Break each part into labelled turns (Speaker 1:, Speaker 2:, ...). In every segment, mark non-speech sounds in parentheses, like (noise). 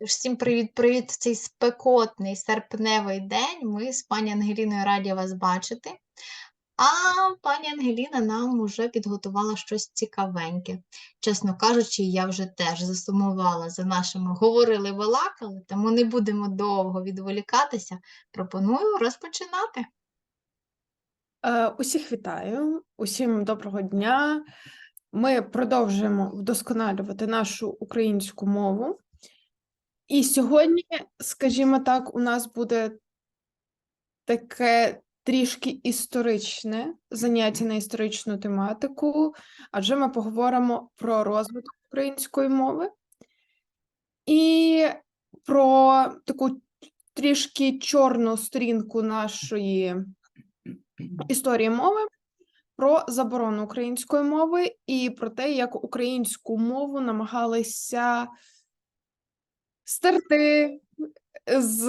Speaker 1: Всім привіт-привіт цей спекотний серпневий день. Ми з пані Ангеліною раді вас бачити. А пані Ангеліна нам уже підготувала щось цікавеньке. Чесно кажучи, я вже теж засумувала за нашими говорили балакали, тому не будемо довго відволікатися. Пропоную розпочинати.
Speaker 2: Е, Усіх вітаю, усім доброго дня. Ми продовжуємо вдосконалювати нашу українську мову. І сьогодні, скажімо так, у нас буде таке трішки історичне заняття на історичну тематику, адже ми поговоримо про розвиток української мови і про таку трішки чорну сторінку нашої історії мови, про заборону української мови і про те, як українську мову намагалися стерти з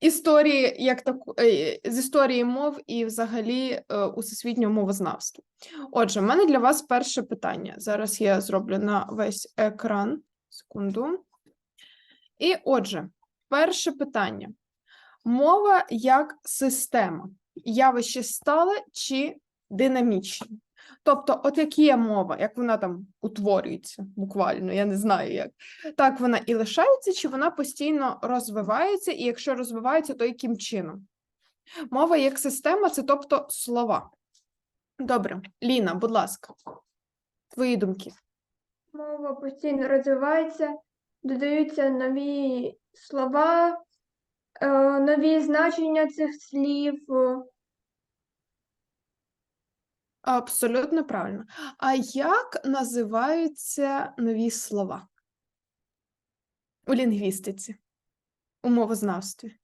Speaker 2: історії, як таку, е, з історії мов і взагалі е, усесвітнього мовознавства. Отже, в мене для вас перше питання. Зараз я зроблю на весь екран. Секунду. І отже, перше питання: мова як система явище стале чи динамічне. Тобто, от як є мова, як вона там утворюється буквально, я не знаю як. Так вона і лишається, чи вона постійно розвивається, і якщо розвивається, то яким чином? Мова як система це тобто слова. Добре, Ліна, будь ласка, твої думки.
Speaker 3: Мова постійно розвивається, додаються нові слова, е, нові значення цих слів.
Speaker 2: Абсолютно правильно. А як називаються нові слова у лінгвістиці, у мовознавстві?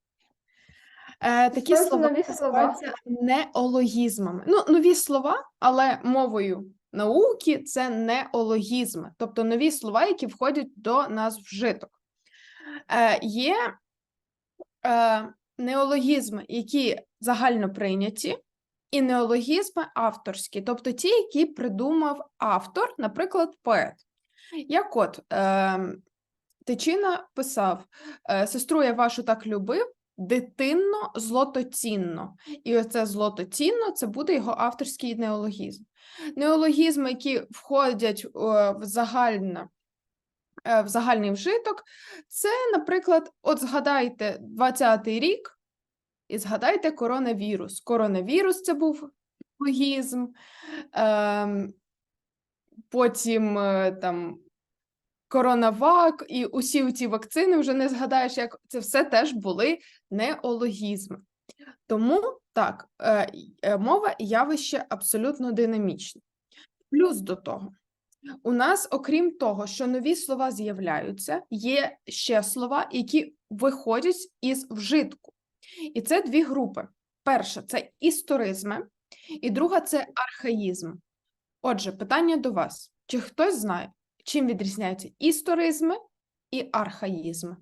Speaker 2: Е, такі
Speaker 3: Просто
Speaker 2: слова
Speaker 3: нові слова.
Speaker 2: називаються неологізмами. Ну, нові слова, але мовою науки це неологізми, тобто нові слова, які входять до нас вжиток. Е, є е, неологізми, які загально прийняті, і неологізми авторські, тобто ті, які придумав автор, наприклад, поет. Як от е, Тичина писав: е, сестру я вашу так любив, дитинно злотоцінно. І оце злотоцінно це буде його авторський неологізм. Неологізми, які входять е, в загальне. е, В загальний вжиток, це, наприклад, от згадайте 20-й рік, і згадайте коронавірус. Коронавірус це був логізм, ем, потім е, там коронавак, і усі ці вакцини вже не згадаєш, як це все теж були неологізми. Тому так, е, е, мова явище абсолютно динамічне. Плюс до того, у нас, окрім того, що нові слова з'являються, є ще слова, які виходять із вжитку. І це дві групи. Перша це історизми, і друга це архаїзм. Отже, питання до вас: чи хтось знає, чим відрізняються історизми і архаїзми?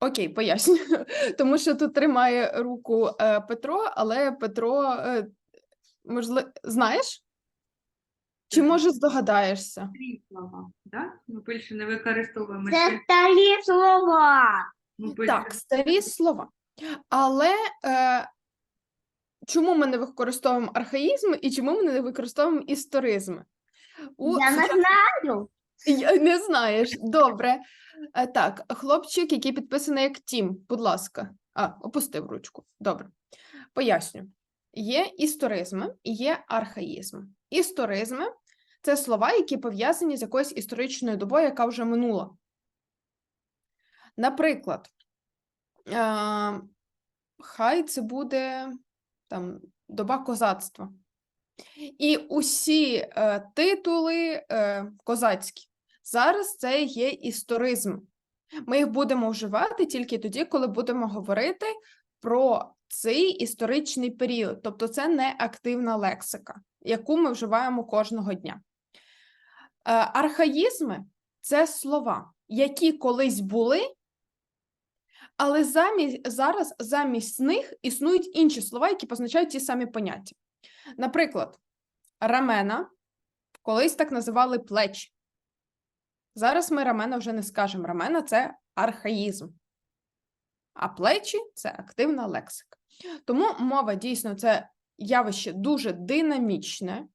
Speaker 2: Окей, поясню. (laughs) Тому що тут тримає руку е, Петро, але Петро, е, можливо, знаєш? Чи може здогадаєшся?
Speaker 4: Старі слова, да? Ми більше не використовуємо
Speaker 5: Це старі слова.
Speaker 4: Ми більше
Speaker 2: Так, старі слова. Але е, чому ми не використовуємо архаїзми і чому ми не використовуємо історизми? У
Speaker 5: Я не
Speaker 2: сучасному-
Speaker 5: знаю.
Speaker 2: Я не знаєш. Добре. Е, Так, хлопчик, який підписаний як Тім, будь ласка. А, опустив ручку. Добре. Поясню. Є історизми і є архаїзми. Історизми це слова, які пов'язані з якоюсь історичною добою, яка вже минула. Наприклад, е, хай це буде там доба козацтва. І усі е, титули е, козацькі. Зараз це є історизм. Ми їх будемо вживати тільки тоді, коли будемо говорити про цей історичний період. Тобто, це не активна лексика, яку ми вживаємо кожного дня. Е, архаїзми це слова, які колись були, але замість, зараз замість них існують інші слова, які позначають ті самі поняття. Наприклад, рамена колись так називали плечі. Зараз ми рамена вже не скажемо. Рамена це архаїзм. А плечі це активна лексика. Тому мова дійсно це явище дуже динамічне,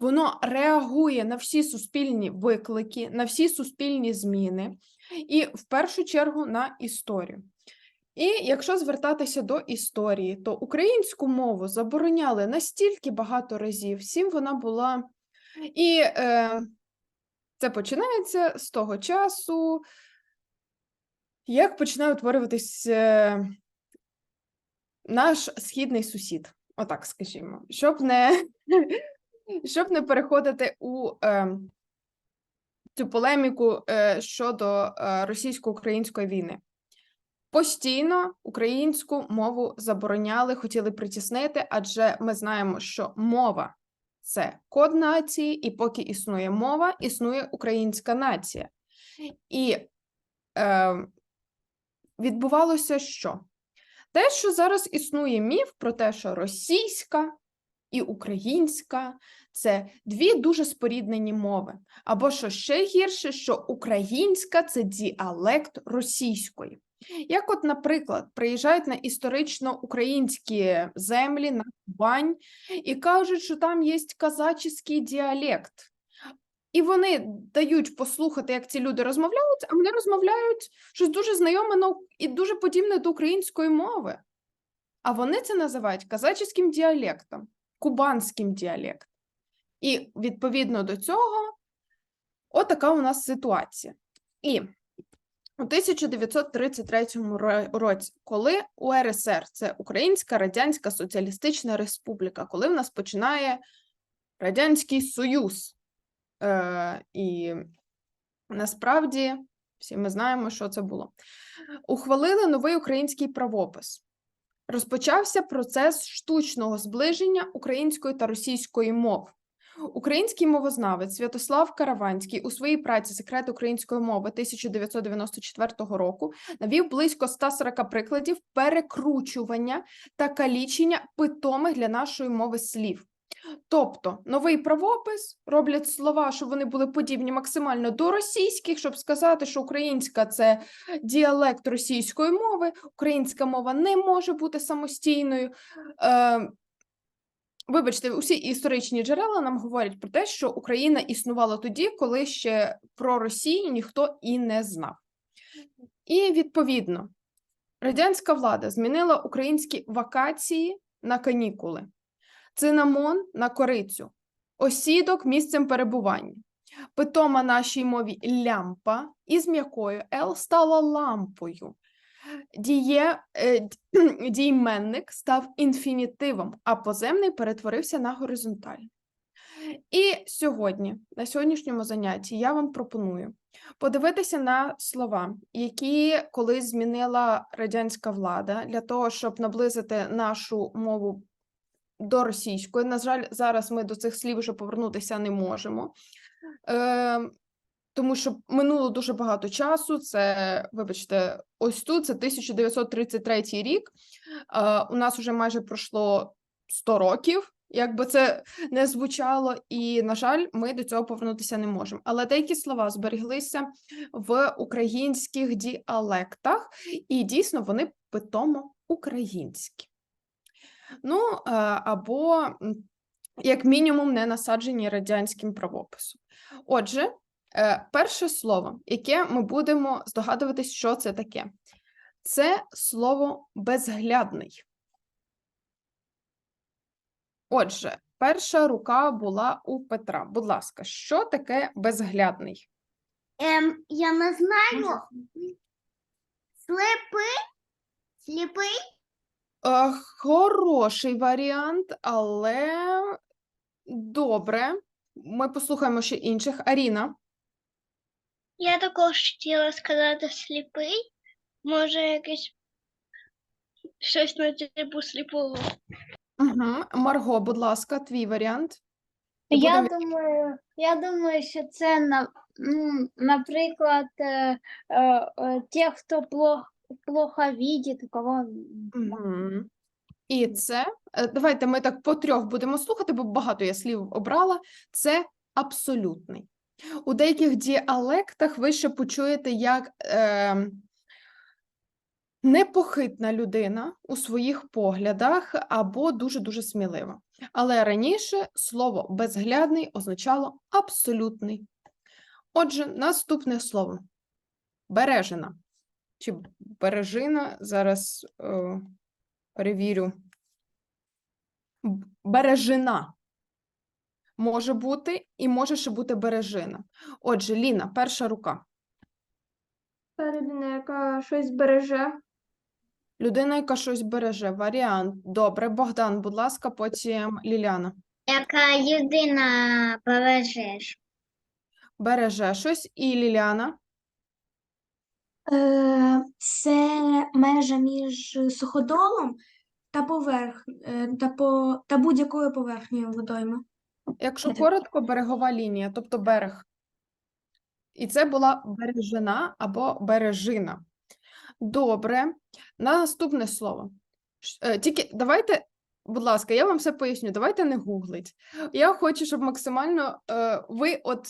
Speaker 2: воно реагує на всі суспільні виклики, на всі суспільні зміни і в першу чергу на історію. І якщо звертатися до історії, то українську мову забороняли настільки багато разів, всім вона була. І е, це починається з того часу, як починає утворюватись е, наш східний сусід, отак скажімо, щоб не, щоб не переходити у е, цю полеміку е, щодо е, російсько-української війни. Постійно українську мову забороняли, хотіли притіснити, адже ми знаємо, що мова це код нації, і поки існує мова, існує українська нація. І е, відбувалося що? Те, що зараз існує міф про те, що російська і українська це дві дуже споріднені мови. Або що ще гірше, що українська це діалект російської. Як, от, наприклад, приїжджають на історично українські землі, на Кубань, і кажуть, що там є казачий діалект. І вони дають послухати, як ці люди розмовляють, а вони розмовляють щось дуже знайоме і дуже подібне до української мови. А вони це називають казачським діалектом, кубанським діалектом. І відповідно до цього, отака у нас ситуація. І у 1933 році, коли УРСР, це Українська Радянська Соціалістична Республіка, коли в нас починає Радянський Союз, е, і насправді всі ми знаємо, що це було. Ухвалили новий український правопис. Розпочався процес штучного зближення української та російської мов. Український мовознавець Святослав Караванський у своїй праці Секрет української мови 1994 року навів близько 140 прикладів перекручування та калічення питомих для нашої мови слів. Тобто новий правопис роблять слова, щоб вони були подібні максимально до російських, щоб сказати, що українська це діалект російської мови, українська мова не може бути самостійною. Е, Вибачте, усі історичні джерела нам говорять про те, що Україна існувала тоді, коли ще про Росію ніхто і не знав. І відповідно, радянська влада змінила українські вакації на канікули, цинамон на корицю, осідок місцем перебування. Питома нашій мові лямпа із м'якою Л стала лампою. Діє, е, (clears throat) дійменник став інфінітивом, а поземний перетворився на горизонтальний. І сьогодні, на сьогоднішньому занятті, я вам пропоную подивитися на слова, які колись змінила радянська влада для того, щоб наблизити нашу мову до російської. На жаль, зараз ми до цих слів вже повернутися не можемо. Тому що минуло дуже багато часу. Це, вибачте, ось тут це 1933 рік. Е, у нас вже майже пройшло 100 років, як би це не звучало, і, на жаль, ми до цього повернутися не можемо. Але деякі слова зберіглися в українських діалектах, і дійсно вони питомо українські. Ну, або, як мінімум, не насаджені радянським правописом. Отже, Е, перше слово, яке ми будемо здогадуватись, що це таке. Це слово безглядний. Отже, перша рука була у Петра. Будь ласка, що таке безглядний?
Speaker 5: Ем, я не знаю. Сліпий? Сліпий?
Speaker 2: Е, хороший варіант, але добре. Ми послухаємо ще інших. Аріна.
Speaker 6: Я також хотіла сказати сліпий. Може, якесь щось на типу сліпого.
Speaker 2: Угу. Марго, будь ласка, твій варіант.
Speaker 7: Я
Speaker 2: будемо-
Speaker 7: думаю, я думаю, що це на, ну, наприклад, е, е, е, ті, хто плохо, плохо видить, у кого
Speaker 2: Мгм. І це, е, давайте ми так по трьох будемо слухати, бо багато я слів обрала. Це абсолютний. У деяких діалектах ви ще почуєте як е, непохитна людина у своїх поглядах або дуже-дуже смілива. Але раніше слово безглядний означало абсолютний. Отже, наступне слово бережина. Чи бережина? Зараз е, перевірю. Бережина. Може бути, і може ще бути бережина. Отже, Ліна, перша рука.
Speaker 3: Та людина, яка щось береже.
Speaker 2: Людина, яка щось береже. Варіант. Добре, Богдан, будь ласка, потім Ліляна.
Speaker 5: Яка людина бережеш?
Speaker 2: Береже щось і Ліляна.
Speaker 8: Е, Це межа між суходолом та поверх е, та по та будь-якою поверхнею водойми.
Speaker 2: Якщо коротко, берегова лінія, тобто берег. І це була бережина або бережина. Добре. Наступне слово. Е, Тільки давайте, будь ласка, я вам все поясню. Давайте не гуглить. Я хочу, щоб максимально е, ви от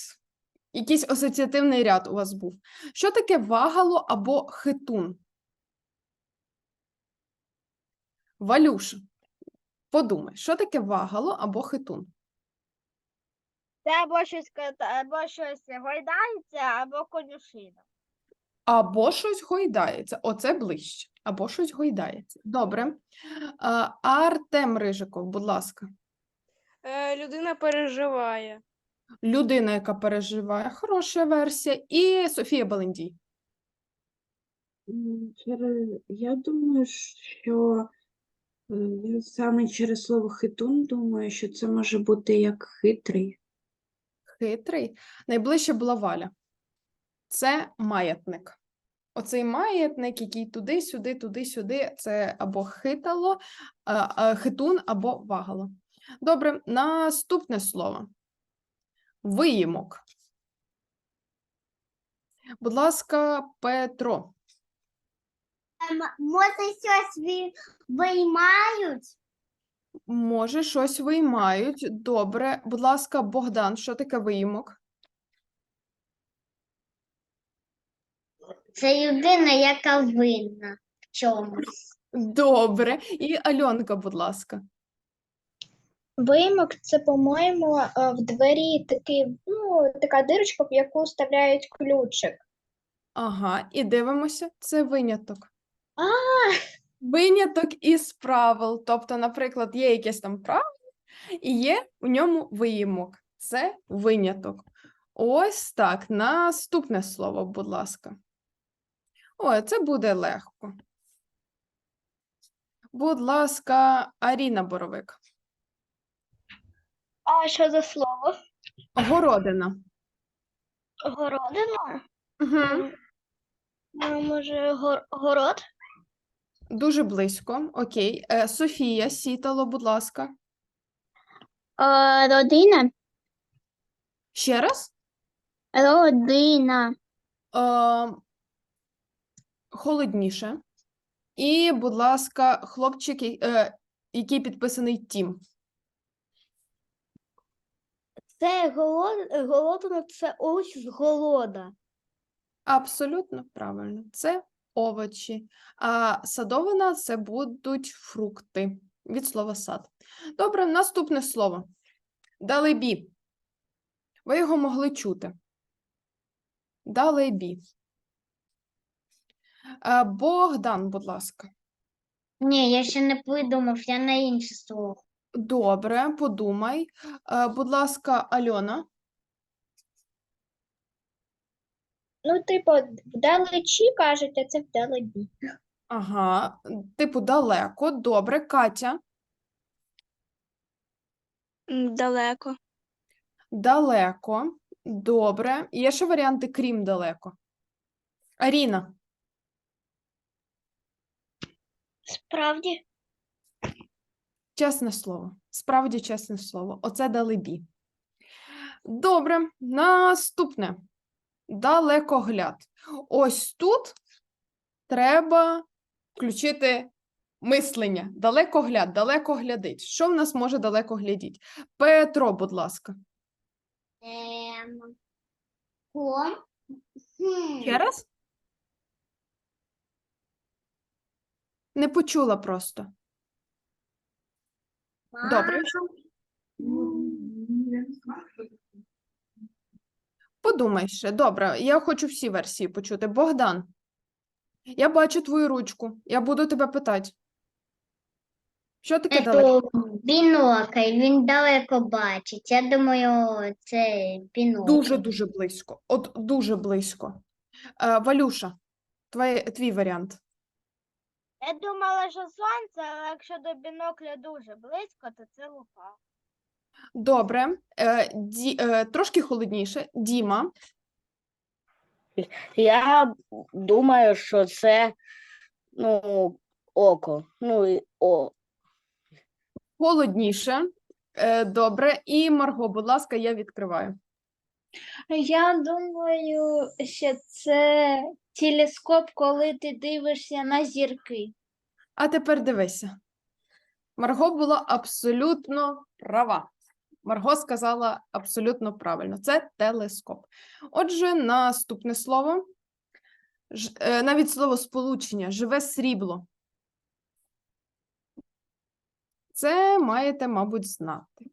Speaker 2: якийсь асоціативний ряд у вас був. Що таке вагало або хитун? Валюш, подумай, що таке вагало або хитун?
Speaker 6: Це або щось, або щось гойдається, або конюшина.
Speaker 2: Або щось гойдається. Оце ближче. Або щось гойдається. Добре. А, Артем Рижиков, будь ласка.
Speaker 9: Е, людина переживає.
Speaker 2: Людина, яка переживає. Хороша версія. І Софія Балендій.
Speaker 10: Через... Я думаю, що е, я саме через слово хитун думаю, що це може бути як хитрий.
Speaker 2: Хитрий. Найближче була Валя. Це маятник. Оцей маятник, який туди-сюди, туди-сюди, це або хитало, хитун, або вагало. Добре, наступне слово. Виїмок. Будь ласка, Петро.
Speaker 5: Ем, Може, щось виймають?
Speaker 2: Може, щось виймають. Добре. Будь ласка, Богдан, що таке виїмок?
Speaker 5: Це людина, яка винна в чомусь.
Speaker 2: Добре. І Альонка, будь ласка.
Speaker 6: Виймок це, по-моєму, е, в двері такий, ну, така дирочка, в яку вставляють ключик.
Speaker 2: Ага, і дивимося, це виняток.
Speaker 6: А,
Speaker 2: Виняток із правил. Тобто, наприклад, є якесь там правило, і є у ньому виїмок. Це виняток. Ось так. Наступне слово, будь ласка. Ой, це буде легко. Будь ласка, Аріна Боровик.
Speaker 6: а що за слово?
Speaker 2: Городина.
Speaker 6: Городина?
Speaker 2: Угу.
Speaker 6: Ну, може, гор- город?
Speaker 2: Дуже близько. Окей. Е, Софія Сітало, будь ласка.
Speaker 7: Родина.
Speaker 2: Ще раз.
Speaker 7: Родина.
Speaker 2: Е, холодніше. І, будь ласка, хлопчик, е, який підписаний Тім.
Speaker 6: Це голод, голодина, це овоч з голода.
Speaker 2: Абсолютно правильно. Це овочі. А садовина це будуть фрукти від слова сад. Добре, наступне слово. Далебі. Ви його могли чути. Далебі. Е, Богдан, будь ласка.
Speaker 5: Ні, я ще не придумав, я на інше слово.
Speaker 2: Добре, подумай. Е, Будь ласка, Альона.
Speaker 6: Ну, типу, вдалечі, кажете, це вдалебі.
Speaker 2: Ага, типу далеко. Добре, Катя.
Speaker 9: Далеко.
Speaker 2: Далеко. Добре. Є ще варіанти, крім далеко. Аріна.
Speaker 6: Справді?
Speaker 2: Чесне слово. Справді чесне слово. Оце далебі. Добре, наступне. Далекогляд. Ось тут треба включити Мислення, далекогляд, далекоглядить. Що в нас може далеко глядіть? Петро, будь ласка.
Speaker 5: Ем, ком. Хм.
Speaker 2: Ще раз? Не почула просто. Добре. Подумай ще. Добре, я хочу всі версії почути. Богдан, я бачу твою ручку. Я буду тебе питати. Що таке далеко?
Speaker 5: Бінокль, він далеко бачить. Я думаю, це бінокль.
Speaker 2: Дуже-дуже близько. От дуже близько. Е, Валюша, твоє, твій варіант.
Speaker 7: Я думала, що сонце, але якщо до бінокля дуже близько, то це лука.
Speaker 2: Добре. Е, ді, е, трошки холодніше. Діма.
Speaker 11: Я думаю, що це ну, око. Ну, і о.
Speaker 2: Холодніше. Е, добре. І Марго, будь ласка, я відкриваю.
Speaker 7: Я думаю, що це телескоп, коли ти дивишся на зірки.
Speaker 2: А тепер дивися. Марго була абсолютно права. Марго сказала абсолютно правильно. Це телескоп. Отже, наступне слово. Е, навіть слово сполучення живе срібло. Це маєте, мабуть, знати.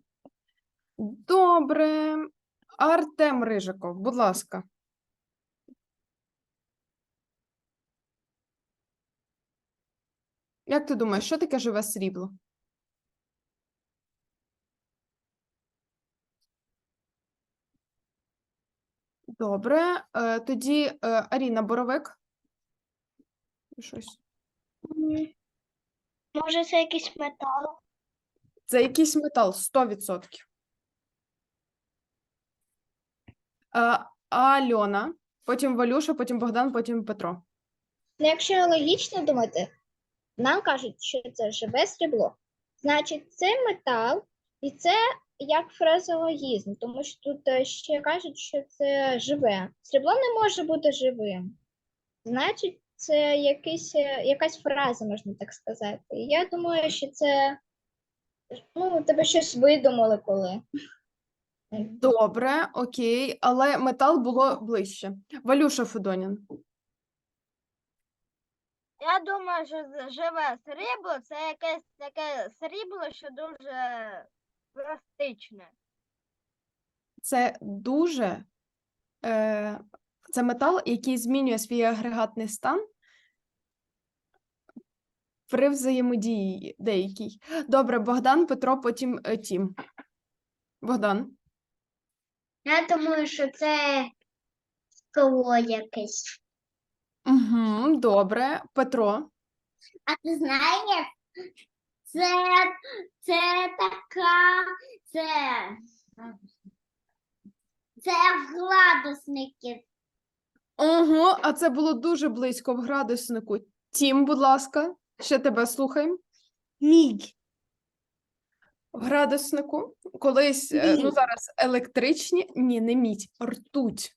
Speaker 2: Добре. Артем Рижиков, будь ласка. Як ти думаєш, що таке живе срібло? Добре, е, тоді е, Аріна Боровик. Щось.
Speaker 6: Може, це якийсь метал?
Speaker 2: Це якийсь метал 100%. Е, А Альона, потім Валюша, потім Богдан, потім Петро.
Speaker 6: Ну, якщо логічно думати, нам кажуть, що це живе срібло. Значить, це метал, і це як фразеологізм, тому що тут е, ще кажуть, що це живе. Срібло не може бути живим. Значить, це якийсь, е, якась фраза, можна так сказати. Я думаю, що це ну, тебе щось видумали коли.
Speaker 2: Добре, окей, але метал було ближче. Валюша Федонін.
Speaker 7: Я думаю, що живе срібло це якесь таке срібло, що дуже пластичне.
Speaker 2: Це дуже е, це метал, який змінює свій агрегатний стан при взаємодії деякій. Добре, Богдан, Петро, потім е, Тім. Богдан.
Speaker 5: Я думаю, що це скло якесь.
Speaker 2: Угу, добре, Петро.
Speaker 5: А ти знаєш, це, це така, це, це градусники.
Speaker 2: Угу, а це було дуже близько в градуснику. Тім, будь ласка, ще тебе слухаємо.
Speaker 8: Мідь.
Speaker 2: В градуснику колись, е, ну зараз електричні, ні, не мідь, ртуть,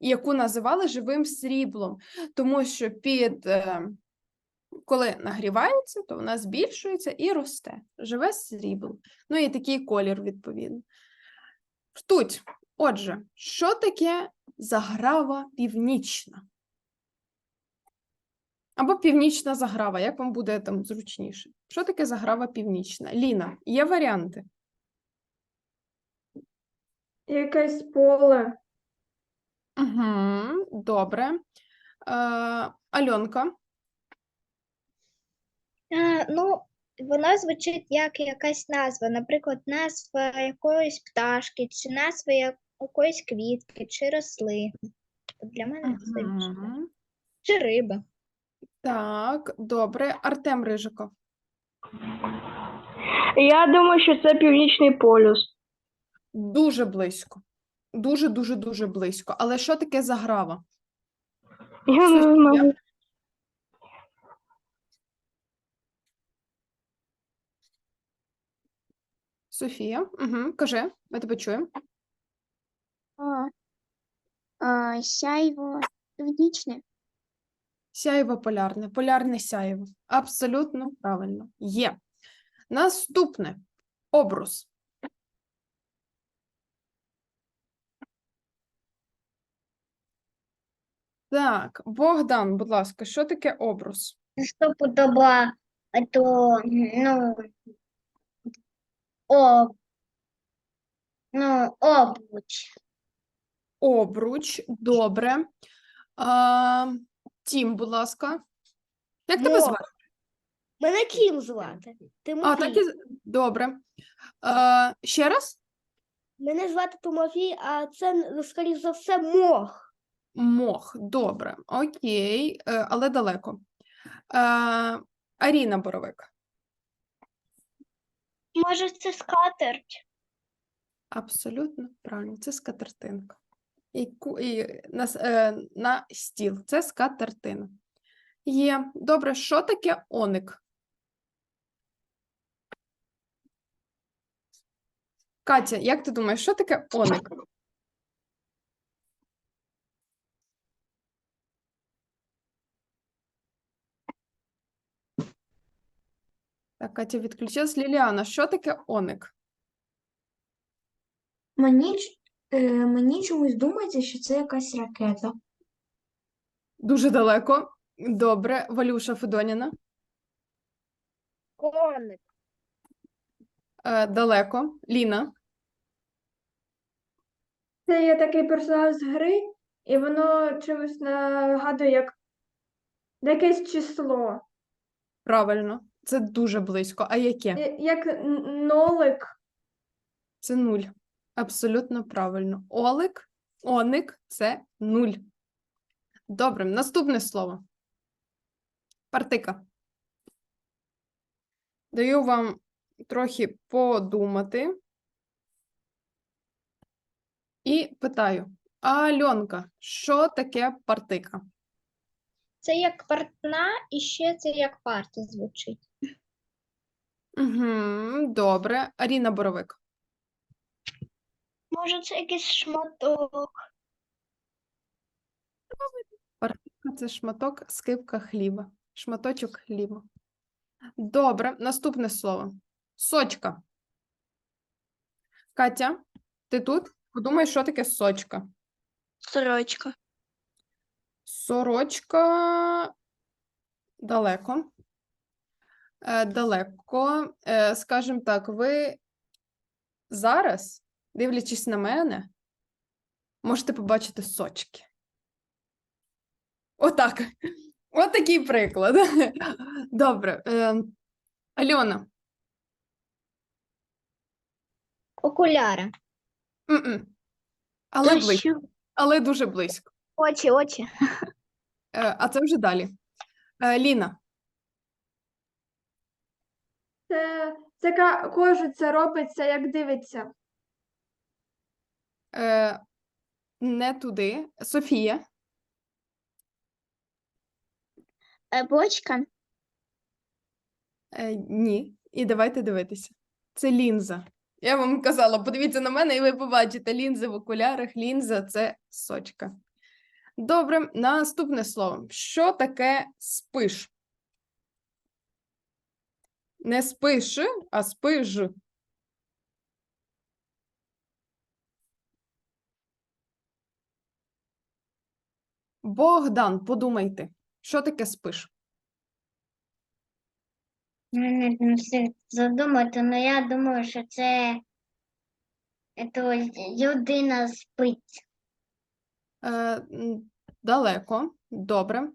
Speaker 2: яку називали живим сріблом, тому що під, е, коли нагрівається, то вона збільшується і росте. Живе срібло. Ну і такий колір, відповідно. Ртуть. Отже, що таке заграва північна? Або північна заграва, як вам буде там зручніше? Що таке заграва північна? Ліна, є варіанти?
Speaker 3: Якесь поле.
Speaker 2: Угу, добре. Е, Альонка,
Speaker 6: ну, вона звучить як якась назва, наприклад, назва якоїсь пташки, чи назва якоїсь квітки, чи рослини. Для мене це більше. Чи риба.
Speaker 2: так, добре. Артем Рижиков.
Speaker 3: Я думаю, що це північний полюс.
Speaker 2: Дуже близько. Дуже, дуже, дуже близько. Але що таке заграва?
Speaker 3: Я не знаю.
Speaker 2: Софія, угу, кажи, ми тебе чуємо.
Speaker 7: Сяйво північне.
Speaker 2: Сяєво полярне, полярне сяєво. Абсолютно правильно. Є. Наступне обрус. Так, Богдан, будь ласка, що таке обрус?
Speaker 5: Стопудова, то, ну, о, ну, обруч.
Speaker 2: Обруч, добре. А, Тім, будь ласка. Як тебе звати?
Speaker 9: Мене Тім звати.
Speaker 2: А, так і... з- Добре. А, ще раз?
Speaker 9: Мене звати Тимофій, а це, скоріш за все, мох.
Speaker 2: Мох, добре, окей, е, але далеко. Е, Аріна Боровик.
Speaker 6: Може, це скатерть?
Speaker 2: Абсолютно правильно, це скатертинка. І, і на, е, на стіл. Це скатертина. Є. Добре, що таке оник? Катя, як ти думаєш, що таке оник? Так, Катя відключилась. Ліліана, що таке оник?
Speaker 8: Мені, ч- е, мені чомусь думається, що це якась ракета.
Speaker 2: Дуже далеко. Добре, Валюша Федоніна.
Speaker 7: Коник.
Speaker 2: Е, далеко. Ліна.
Speaker 3: Це є такий персонаж з гри, і воно чимось нагадує як якесь число.
Speaker 2: Правильно. Це дуже близько. А яке?
Speaker 3: Як нолик.
Speaker 2: Це нуль. Абсолютно правильно. Олик, оник це нуль. Добре, наступне слово. Партика. Даю вам трохи подумати. І питаю: Альонка, що таке партика?
Speaker 6: Це як партна, і ще це як парта звучить.
Speaker 2: Угу, добре. Аріна Боровик.
Speaker 6: Може, це якийсь шматок.
Speaker 2: Партика це шматок скипка хліба. Шматочок хліба. Добре, наступне слово. Сочка. Катя, ти тут? Подумай, що таке сочка.
Speaker 9: Сорочка.
Speaker 2: Сорочка далеко. Е, далеко. Е, скажімо так, ви зараз, дивлячись на мене, можете побачити сочки. Отак. От такий приклад. (laughs) Добре. Е, Альона.
Speaker 6: Окуляри.
Speaker 2: М-м. Але близько. Але дуже близько.
Speaker 6: Очі, очі.
Speaker 2: А це вже далі. Ліна.
Speaker 3: Це, це ка- кожен це робиться, як дивиться.
Speaker 2: Е, не туди. Софія.
Speaker 6: Бочка.
Speaker 2: Е, ні. І давайте дивитися. Це лінза. Я вам казала, подивіться на мене, і ви побачите лінзи в окулярах. Лінза це сочка. Добре, наступне слово. Що таке спиш? Не спиш, а спиж. Богдан, подумайте, що таке спиш?
Speaker 5: Не не встиг задумати, але я думаю, що це, це людина спить.
Speaker 2: Е, далеко, добре.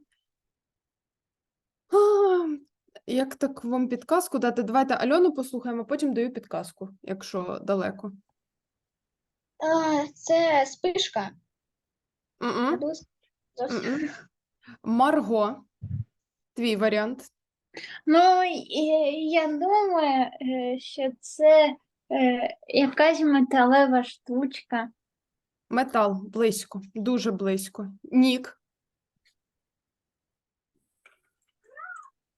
Speaker 2: А, як так вам підказку дати? Давайте Альону послухаємо, потім даю підказку, якщо далеко.
Speaker 6: А, це спишка.
Speaker 2: М-м,
Speaker 6: Або зовсім.
Speaker 2: м-м. Марго, твій варіант.
Speaker 12: Ну, я думаю, е, що це е, якась металева штучка.
Speaker 2: Метал близько, дуже близько. Нік,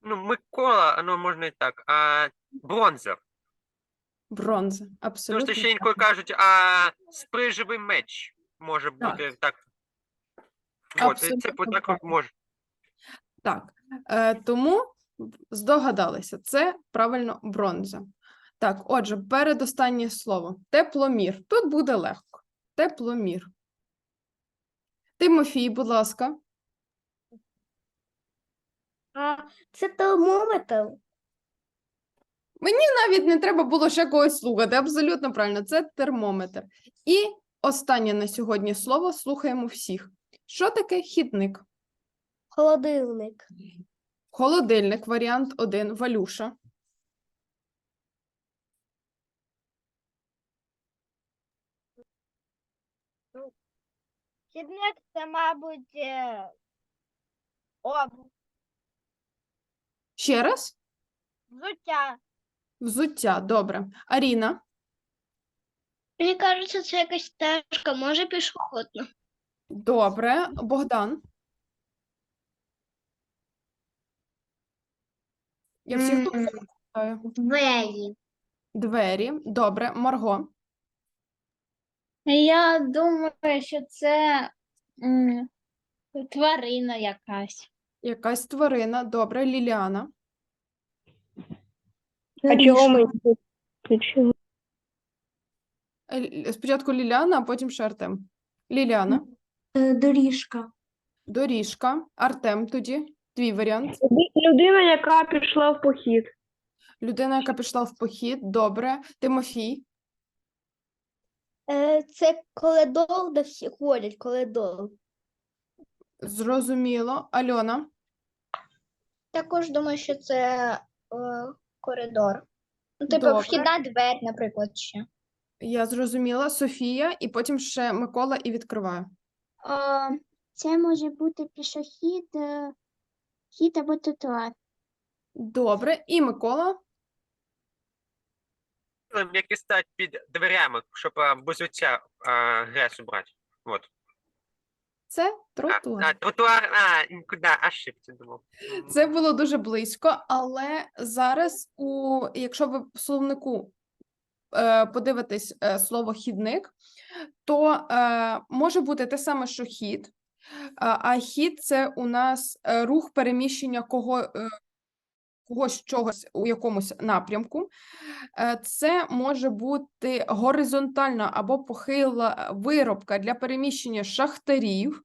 Speaker 13: Ну, Микола, ну можна і так. А бронза.
Speaker 2: бронза.
Speaker 13: Тому
Speaker 2: Абсолютно.
Speaker 13: що ще інколи кажуть, а сприживий меч може
Speaker 2: Так.
Speaker 13: бути так. От, це так може.
Speaker 2: Так, е, тому здогадалися, це правильно бронза. Так, отже, передостаннє слово. Тепломір. Тут буде легко. Тепломір. Тимофій, будь ласка.
Speaker 9: А це термометр.
Speaker 2: Мені навіть не треба було ще когось слухати. Абсолютно правильно, це термометр. І останнє на сьогодні слово слухаємо всіх. Що таке хідник?
Speaker 9: Холодильник.
Speaker 2: Холодильник, варіант 1, Валюша.
Speaker 7: Хідник це, мабуть, е, обув,
Speaker 2: Ще раз?
Speaker 7: взуття.
Speaker 2: Взуття, добре. Аріна,
Speaker 5: Мені кажеться, це якась стежка, може пішохідна.
Speaker 2: добре. Богдан. Я всіх тут запитаю.
Speaker 5: Двері.
Speaker 2: Двері, добре. Марго.
Speaker 12: Я думаю, що це м, тварина якась.
Speaker 2: Якась тварина, добре. Ліліана.
Speaker 8: А чого ми
Speaker 2: Е, Спочатку Ліліана, а потім ще Артем. Ліліана.
Speaker 8: Е, Доріжка.
Speaker 2: Доріжка. Артем тоді. Твій варіант.
Speaker 3: Людина, яка пішла в похід.
Speaker 2: Людина, яка пішла в похід. Добре. Тимофій.
Speaker 9: Е, це коридор, де всі ходять, коридор.
Speaker 2: Зрозуміло. Альона.
Speaker 6: Також думаю, що це е, коридор. Ну, типу,
Speaker 2: Добре.
Speaker 6: вхідна двері, наприклад, ще.
Speaker 2: Я зрозуміла. Софія, і потім ще Микола і відкриваю.
Speaker 5: Це може бути пішохід, хід або тротуар.
Speaker 2: Добре. І Микола.
Speaker 13: Які стають під дверями, щоб а, без оця а, грязь убрати. Вот.
Speaker 2: Це тротуар.
Speaker 13: а, тротуар, а, куди, ошибся, думав.
Speaker 2: Це було дуже близько, але зараз, у, якщо ви в словнику е, подивитесь е, слово хідник, то е, може бути те саме, що хід, а, а хід це у нас е, рух переміщення кого, е, когось чогось у якомусь напрямку. Е, Це може бути горизонтальна або похила виробка для переміщення шахтарів.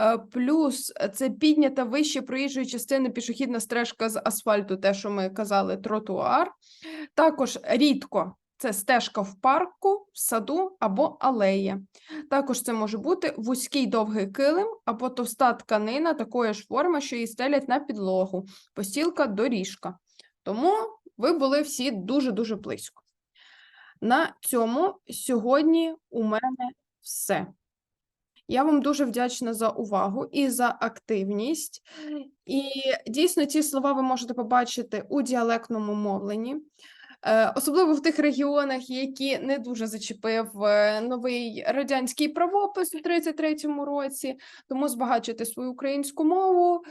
Speaker 2: Е, Плюс це піднята вище проїжджої частини пішохідна стежка з асфальту, те, що ми казали, тротуар. Також рідко це стежка в парку, в саду або алея. Також це може бути вузький довгий килим або товста тканина такої ж форми, що її стелять на підлогу, постілка доріжка. Тому ви були всі дуже-дуже близько. На цьому сьогодні у мене все. Я вам дуже вдячна за увагу і за активність. І дійсно ці слова ви можете побачити у діалектному мовленні, особливо в тих регіонах, які не дуже зачепив е, новий радянський правопис у 33-му році. Тому збагачуйте свою українську мову,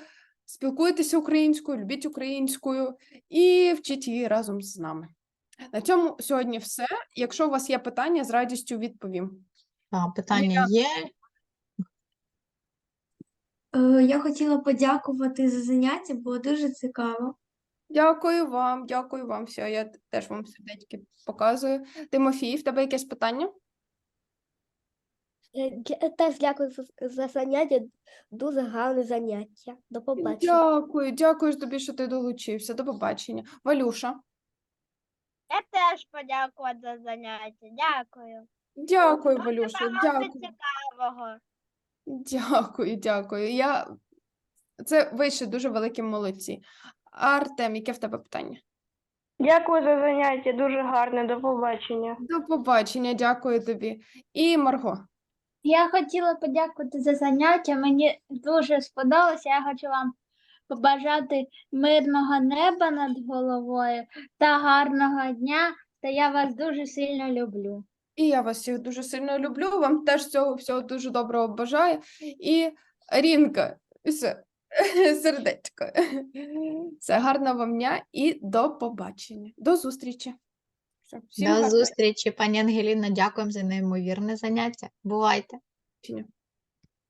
Speaker 2: спілкуйтеся українською, любіть українською і вчіть її разом з нами. На цьому сьогодні все. Якщо у вас є питання, з радістю відповім.
Speaker 1: Так, питання є.
Speaker 8: Е, Я хотіла подякувати за заняття, було дуже цікаво.
Speaker 2: Дякую вам, дякую вам. Все, я теж вам сердечки показую. Тимофій, в тебе якесь питання?
Speaker 9: Е, дя- Теж дякую за, за заняття, дуже гарне заняття. До побачення.
Speaker 2: Дякую, дякую тобі, що ти долучився. До побачення. Валюша,
Speaker 7: Я теж подякувати за заняття. Дякую.
Speaker 2: дякую, Валюша,
Speaker 7: багато
Speaker 2: дякую.
Speaker 7: цікавого.
Speaker 2: Дякую, дякую. Я... Це ви ще дуже великі молодці. Артем, яке в тебе питання?
Speaker 3: Дякую за заняття, дуже гарне, до побачення.
Speaker 2: До побачення, дякую тобі. І Марго.
Speaker 12: Я хотіла подякувати за заняття. Мені дуже сподобалося. Я хочу вам побажати мирного неба над головою та гарного дня. Та я вас дуже сильно люблю.
Speaker 2: І я вас всіх дуже сильно люблю. Вам теж цього всього дуже доброго бажаю. І Рінка, все, (laughs) сердечко. Все, гарного вам дня і до побачення. До зустрічі. Все, всім
Speaker 1: До
Speaker 2: гарного
Speaker 1: зустрічі, пані Ангеліна. Дякуємо за неймовірне заняття. Бувайте.
Speaker 2: побачення.